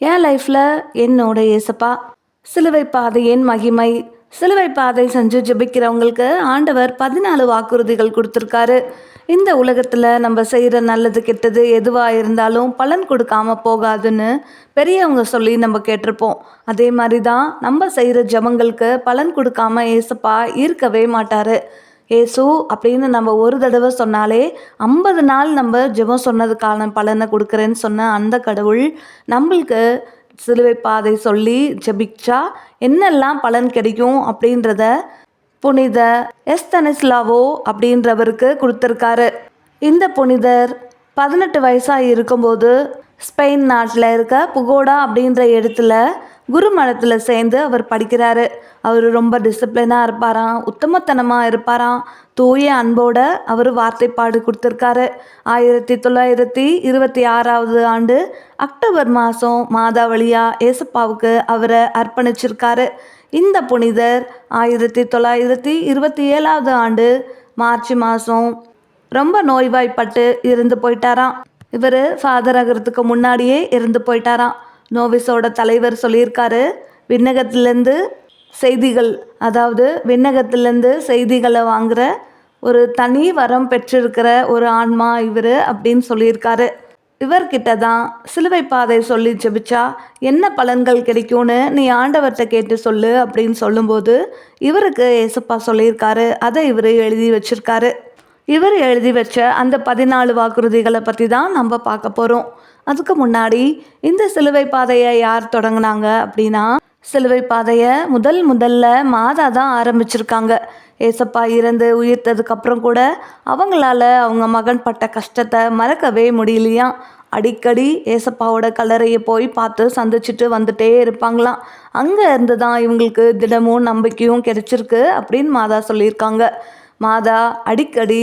என் லைஃப்பில் என்னோட ஏசப்பா சிலுவை பாதையின் மகிமை சிலுவை பாதை செஞ்சு ஜெபிக்கிறவங்களுக்கு ஆண்டவர் பதினாலு வாக்குறுதிகள் கொடுத்துருக்காரு. இந்த உலகத்தில் நம்ம செய்கிற நல்லது கெட்டது எதுவாக இருந்தாலும் பலன் கொடுக்காம போகாதுன்னு பெரியவங்க சொல்லி நம்ம கேட்டிருப்போம். அதே மாதிரி தான் நம்ம செய்கிற ஜெபங்களுக்கு பலன் கொடுக்காம ஏசப்பா இருக்கவே மாட்டார். ஏசு அப்படின்னு நம்ம ஒரு தடவை சொன்னாலே ஐம்பது நாள் நம்ம ஜெபம் சொன்னதுக்கான பலனை கொடுக்குறேன்னு சொன்ன அந்த கடவுள் நம்மளுக்கு சிலுவை பாதை சொல்லி ஜெபிச்சா என்னெல்லாம் பலன் கிடைக்கும் அப்படின்றத புனித எஸ்தனிஸ்லாவோ அப்படின்றவருக்கு கொடுத்துருக்காரு. இந்த புனிதர் பதினெட்டு வயசாக இருக்கும்போது ஸ்பெயின் நாட்டில் இருக்க புகோடா அப்படின்ற இடத்துல குருமடத்தில் சேர்ந்து அவர் படிக்கிறாரு. அவர் ரொம்ப டிசிப்ளினாக இருப்பாராம் உத்தமத்தனமாக இருப்பாராம். தூய அன்போட அவர் வார்த்தைப்பாடு கொடுத்துருக்காரு. ஆயிரத்தி தொள்ளாயிரத்தி இருபத்தி ஆறாவது ஆண்டு அக்டோபர் மாதம் மாதாவளியா ஏசப்பாவுக்கு அவரை அர்ப்பணிச்சிருக்காரு. இந்த புனிதர் ஆயிரத்தி தொள்ளாயிரத்தி இருபத்தி ஏழாவது ஆண்டு மார்ச் மாதம் ரொம்ப நோய்வாய்ப்பட்டு இருந்து போயிட்டாராம். இவர் ஃபாதர் ஆகிறதுக்கு முன்னாடியே இருந்து போயிட்டாராம். நோவிஸோட தலைவர் சொல்லியிருக்காரு. விண்ணகத்திலேருந்து செய்திகள் அதாவது விண்ணகத்திலேருந்து செய்திகளை வாங்குற ஒரு தனி வரம் பெற்றிருக்கிற ஒரு ஆன்மா இவர் அப்படின்னு சொல்லியிருக்காரு. இவர்கிட்ட தான் சிலுவை பாதை சொல்லி ஜெபிச்சா என்ன பலன்கள் கிடைக்கும்னு நீ ஆண்டவர்கிட்ட கேட்டு சொல்லு அப்படின்னு சொல்லும்போது இவருக்கு ஏசப்பா சொல்லியிருக்காரு. அதை இவர் எழுதி வச்சிருக்காரு. இவர் எழுதி வச்ச அந்த பதினாலு வாக்குறுதிகளை பற்றி தான் நம்ம பார்க்க போகிறோம் அதுக்கு முன்னாடி இந்த சிலுவை பாதையை யார் தொடங்கினாங்க அப்படின்னா சிலுவை பாதையை முதல் முதல்ல மாதா தான் ஆரம்பிச்சிருக்காங்க. ஏசப்பா இறந்து உயிர்த்ததுக்கப்புறம் கூட அவங்களால அவங்க மகன் பட்ட கஷ்டத்தை மறக்கவே முடியலையாம் அடிக்கடி ஏசப்பாவோட கல்லறையை போய் பார்த்து சந்திச்சுட்டு வந்துட்டே இருப்பாங்களாம். அங்கே இருந்து தான் இவங்களுக்கு தினமும் நம்பிக்கையும் கிடைச்சிருக்கு அப்படின்னு மாதா சொல்லியிருக்காங்க. மாதா அடிக்கடி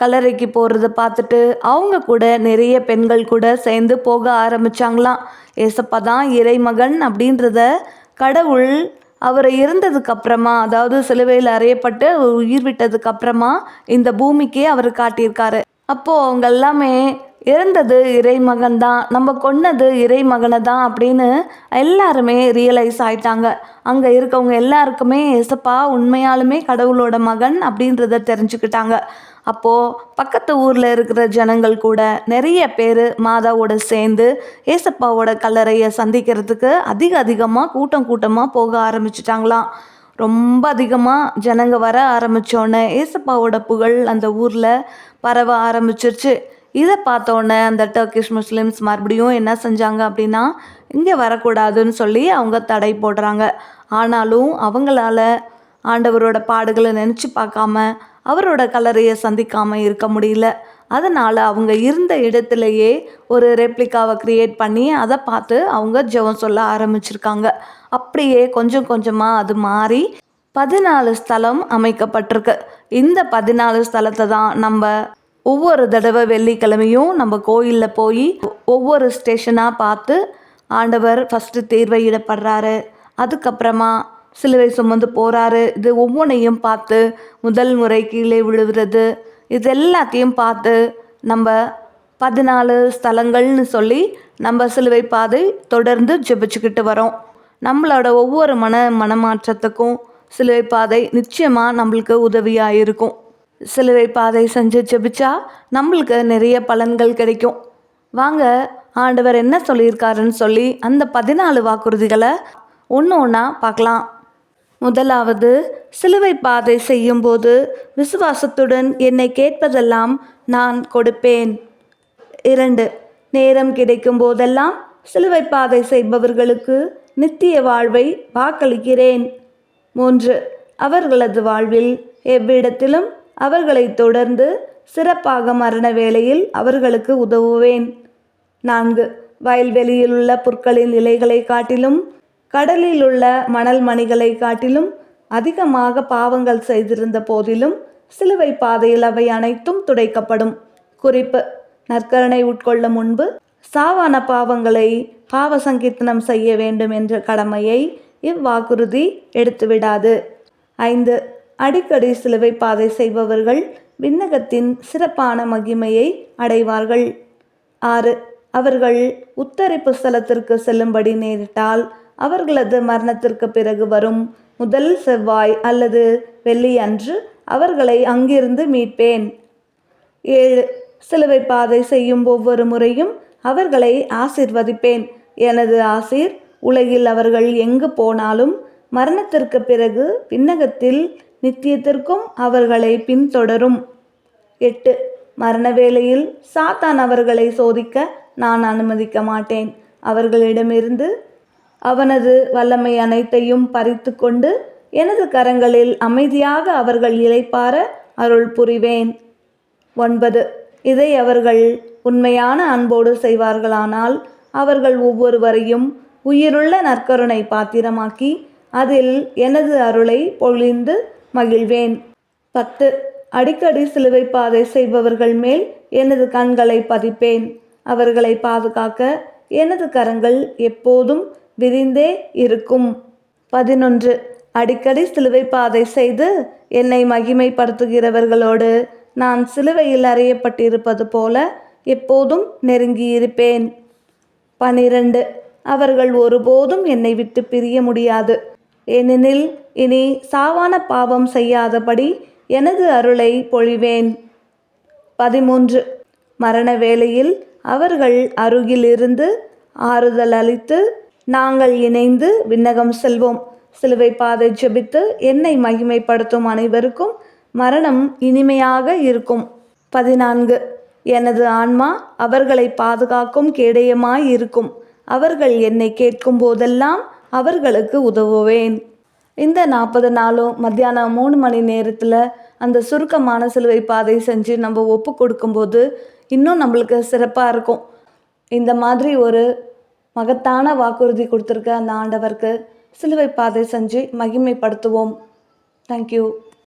கல்லறைக்கு போகிறத பார்த்துட்டு அவங்க கூட நிறைய பெண்கள் கூட சேர்ந்து போக ஆரம்பித்தாங்களாம் ஏசப்பா தான் இறைமகன் அப்படின்றத கடவுள் அவரை இருந்ததுக்கு அப்புறமா அதாவது சிலுவையில் அறையப்பட்டு உயிர் விட்டதுக்கு அப்புறமா இந்த பூமிக்கே அவர் காட்டியிருக்காரு. அப்போது அவங்க எல்லாமே இறந்தது இறைமகன் தான் நம்ம கொன்னது இறைமகனை தான் அப்படின்னு எல்லாருமே ரியலைஸ் ஆயிட்டாங்க. அங்கே இருக்கவங்க எல்லாருக்குமே எசப்பா உண்மையாலுமே கடவுளோட மகன் அப்படின்றத தெரிஞ்சுக்கிட்டாங்க. அப்போது பக்கத்து ஊரில் இருக்கிற ஜனங்கள் கூட நிறைய பேர் மாதாவோட சேர்ந்து ஏசப்பாவோட கல்லறையை சந்திக்கிறதுக்கு அதிக அதிகமாக கூட்டம் கூட்டமாக போக ஆரம்பிச்சிட்டாங்களாம். ரொம்ப அதிகமாக ஜனங்க வர ஆரம்பித்தோடனே ஏசப்பாவோட புகழ் அந்த ஊரில் பரவ ஆரம்பிச்சிருச்சு. இதை பார்த்தோன்னே அந்த டர்க்கிஷ் முஸ்லீம்ஸ் மறுபடியும் என்ன செஞ்சாங்க அப்படின்னா இங்கே வரக்கூடாதுன்னு சொல்லி அவங்க தடை போடுறாங்க. ஆனாலும் அவங்களால ஆண்டவரோட பாடுகளை நினச்சி பார்க்காம அவரோட கலரையை சந்திக்காமல் இருக்க முடியல. அதனால் அவங்க இருந்த இடத்துலையே ஒரு ரெப்ளிகாவை க்ரியேட் பண்ணி அதை பார்த்து அவங்க ஜெபம் சொல்ல ஆரம்பிச்சிருக்காங்க. அப்படியே கொஞ்சம் கொஞ்சமாக அது மாறி பதினாலு ஸ்தலம் அமைக்கப்பட்டிருக்கு. இந்த பதினாலு ஸ்தலத்தை தான் நம்ம ஒவ்வொரு தடவை வெள்ளிக்கிழமையும் நம்ம கோயிலில் போய் ஒவ்வொரு ஸ்டேஷனாக பார்த்து ஆண்டவர் ஃபஸ்ட்டு தேர்வையிடப்படுறாரு. அதுக்கப்புறமா சிலுவை சுமந்து போகிறாரு இது ஒவ்வொன்றையும் பார்த்து முதல் முறை கீழே விழுகிறது. இது எல்லாத்தையும் பார்த்து நம்ம பதினாலு ஸ்தலங்கள்னு சொல்லி நம்ம சிலுவை பாதை தொடர்ந்து ஜெபிச்சுக்கிட்டு வரோம். நம்மளோட ஒவ்வொரு மன மனமாற்றத்துக்கும் சிலுவை பாதை நிச்சயமாக நம்மளுக்கு உதவியாக இருக்கும் சிலுவை பாதை செஞ்சு ஜெபிச்சா நம்மளுக்கு நிறைய பலன்கள் கிடைக்கும். வாங்க ஆண்டவர் என்ன சொல்லியிருக்காருன்னு சொல்லி அந்த பதினாலு வாக்குறுதிகளை ஒன்று ஒன்றா பார்க்கலாம். முதலாவது சிலுவை பாதை செய்யும்போது விசுவாசத்துடன் என்னை கேட்பதெல்லாம் நான் கொடுப்பேன். இரண்டு நேரம் கிடைக்கும் போதெல்லாம் சிலுவை பாதை செய்பவர்களுக்கு நித்திய வாழ்வை வாக்களிக்கிறேன். மூன்று அவர்களது வாழ்வில் எவ்விடத்திலும் அவர்களை தொடர்ந்து சிறப்பாக மரண வேளையில் அவர்களுக்கு உதவுவேன். நான்கு வயல்வெளியில் உள்ள புற்களின் இலைகளை காட்டிலும் கடலில் உள்ள மணல் மணிகளை காட்டிலும் அதிகமாக பாவங்கள் செய்திருந்த போதிலும் சிலுவை பாதையில் அவை அனைத்தும் துடைக்கப்படும். குறிப்பு நற்கரணை உட்கொள்ளும் முன்பு சாவான பாவங்களை பாவ சங்கீர்த்தனம் செய்ய வேண்டும் என்ற கடமையை இவ்வாக்குறுதி எடுத்துவிடாது. ஐந்து அடிக்கடி சிலுவை பாதை செய்பவர்கள் விண்ணகத்தின் சிறப்பான மகிமையை அடைவார்கள். ஆறு அவர்கள் உத்தரிப்பு ஸ்தலத்திற்கு செல்லும்படி நேரிட்டால் அவர்களது மரணத்திற்கு பிறகு வரும் முதல் செவ்வாய் அல்லது வெள்ளி அன்று அவர்களை அங்கிருந்து மீட்பேன். ஏழு சிலுவை பாதை செய்யும் ஒவ்வொரு முறையும் அவர்களை ஆசிர்வதிப்பேன். எனது ஆசீர் உலகில் அவர்கள் எங்கு போனாலும் மரணத்திற்கு பிறகு விண்ணகத்தில் நித்தியத்திற்கும் அவர்களை பின்தொடரும். எட்டு மரண வேளையில் சாத்தான் அவர்களை சோதிக்க நான் அனுமதிக்க மாட்டேன். அவர்களிடமிருந்து அவனது வல்லமை அனைத்தையும் பறித்து கொண்டு எனது கரங்களில் அமைதியாக அவர்கள் இளைப்பார அருள் புரிவேன். ஒன்பது. இதை அவர்கள் உண்மையான அன்போடு செய்வார்களானால் அவர்கள் ஒவ்வொருவரையும் உயிருள்ள நற்கருணை பாத்திரமாக்கி அதில் எனது அருளை பொழிந்து மகிழ்வேன். பத்து. அடிக்கடி சிலுவை பாதை செய்பவர்கள் மேல் எனது கண்களை பதிப்பேன். அவர்களை பாதுகாக்க எனது கரங்கள் எப்போதும் விரிந்தே இருக்கும். பதினொன்று. அடிக்கடி சிலுவை பாதை செய்து என்னை மகிமைப்படுத்துகிறவர்களோடு நான் சிலுவையில் அறையப்பட்டிருப்பது போல எப்போதும் நெருங்கியிருப்பேன். பனிரெண்டு. அவர்கள் ஒருபோதும் என்னை விட்டு பிரிய முடியாது. ஏனெனில் இனி சாவான பாவம் செய்யாதபடி எனது அருளை பொழிவேன். பதிமூன்று. மரண வேளையில் அவர்கள் அருகிலிருந்து ஆறுதல் அளித்து நாங்கள் இணைந்து விண்ணகம் செல்வோம். சிலுவை பாதை ஜெபித்து என்னை மகிமைப்படுத்தும் அனைவருக்கும் மரணம் இனிமையாக இருக்கும். பதினான்கு. எனது ஆன்மா அவர்களை பாதுகாக்கும் கேடயமாய் இருக்கும். அவர்கள் என்னை கேட்கும் போதெல்லாம் அவர்களுக்கு உதவுவேன். இந்த நாற்பது நாளும் மத்தியானம் மூணு மணி நேரத்தில் அந்த சுருக்கமான சிலுவை பாதை செஞ்சு நம்ம ஒப்பு கொடுக்கும்போது இன்னும் நம்மளுக்கு சிறப்பாக இருக்கும். இந்த மாதிரி ஒரு மகத்தான வாக்குறுதி கொடுத்துருக்க அந்த ஆண்டவருக்கு சிலுவை பாதை செஞ்சு மகிமைப்படுத்துவோம். தேங்க்யூ